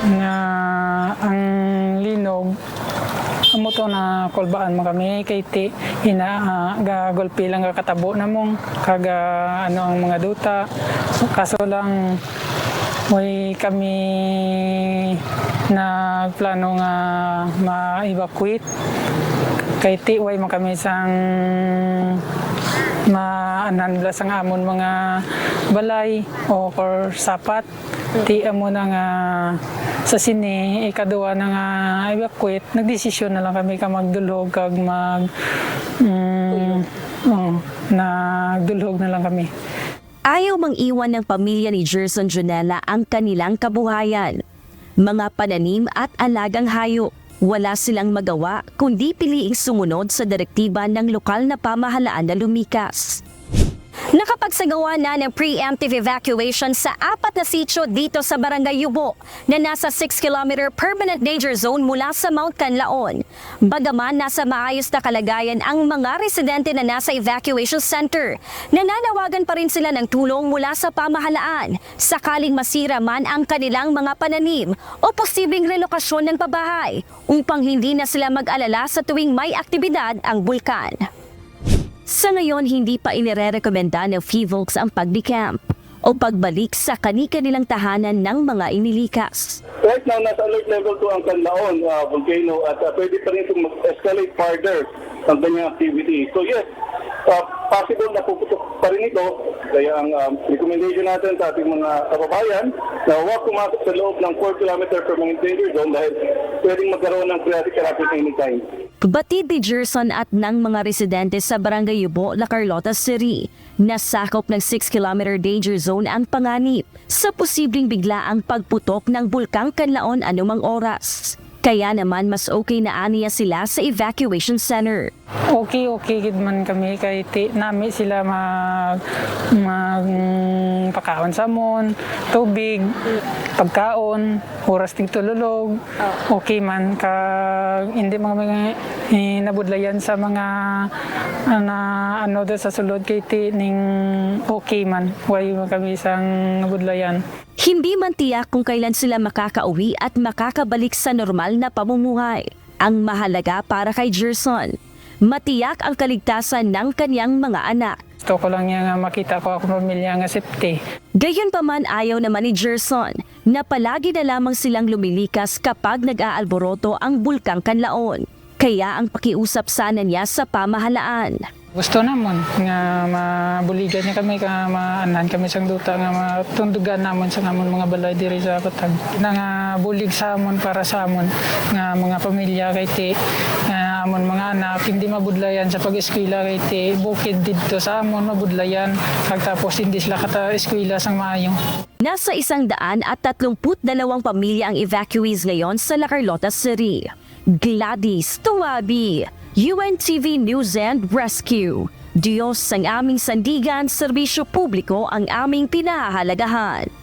nga ang linog amo to na kulbaan mo kami kay ti ina ah, gagulpi lang ka katabo na mong kaga ano ang mga duta. Kaso lang way kami nagplano nga ma-evacuate. Kay ti way man kami sang maanan nila sang amon mga balay o or sapat ti amo na nga sa sini ikaduwa na nga evacuate nagdesisyon na lang kami ka magdulog kag mag mm, oh, nagdulog na lang kami Ayaw mang iwan ng pamilya ni Gerson Junella ang kanilang kabuhayan. Mga pananim at alagang hayop. Wala silang magawa kundi piliing sumunod sa direktiba ng lokal na pamahalaan na lumikas. Nakapagsagawa na ng preemptive evacuation sa apat na sitio dito sa Barangay Yubo na nasa 6-kilometer permanent danger zone mula sa Mount Canlaon. Bagaman nasa maayos na kalagayan ang mga residente na nasa evacuation center, nananawagan pa rin sila ng tulong mula sa pamahalaan sakaling masira man ang kanilang mga pananim o posibleng relokasyon ng pabahay upang hindi na sila mag-alala sa tuwing may aktibidad ang bulkan. Sa ngayon, hindi pa inirerekomenda ng FIVOLX ang pagdicamp o pagbalik sa kani-kanilang tahanan ng mga inilikas. Right now, nasa alert level 2 ang Canlaon uh, volcano at uh, pwede pa rin itong mag-escalate further ang kanyang activity. So yes, uh, possible na puputok pa rin ito. Kaya ang um, recommendation natin sa ating mga kababayan na huwag pumasok sa loob ng 4 km permanent danger zone dahil pwedeng magkaroon ng periodic eruption anytime. Batid ni Gerson at ng mga residente sa Barangay Yubo, La Carlota City, na sakop ng 6-kilometer danger zone ang panganib sa posibleng biglaang pagputok ng bulkang Kanlaon anumang oras. Kaya naman mas okay na aniya sila sa evacuation center. okay okay gid man kami. Kay ti nami sila mag mag pakaon sa mon tubig pagkaon oras ting tululog okay man kag hindi mga eh, nabudlayan sa mga ana ano do sa sulod kay ti ning okay man way man kami sang nabudlayan Hindi man tiyak kung kailan sila makakauwi at makakabalik sa normal na pamumuhay. Ang mahalaga para kay Gerson, matiyak ang kaligtasan ng kanyang mga anak. gusto ko lang nga makita ko ako pamilya nga safety Gayunpaman ayaw naman ni Gerson na palagi na lamang silang lumilikas kapag nag-aalboroto ang bulkang kanlaon. Kaya ang pakiusap sana niya sa pamahalaan. Gusto namon nga mabuligan niya kami nga maanan kami sang duta nga matundugan namon sa namon mga balay diri sa Patag. Na nga bulig sa amon para sa amon nga mga pamilya kay ti nga amon mga anak hindi mabudlayan sa pag-eskwela kay ti bukid didto sa amon mabudlayan kag tapos hindi sila kata eskwela sang maayo. Nasa isang daan at tatlumput dalawang pamilya ang evacuees ngayon sa La Carlota City. Gladys Tuwabi, UNTV News and Rescue. Diyos ang aming sandigan, serbisyo publiko ang aming pinahahalagahan.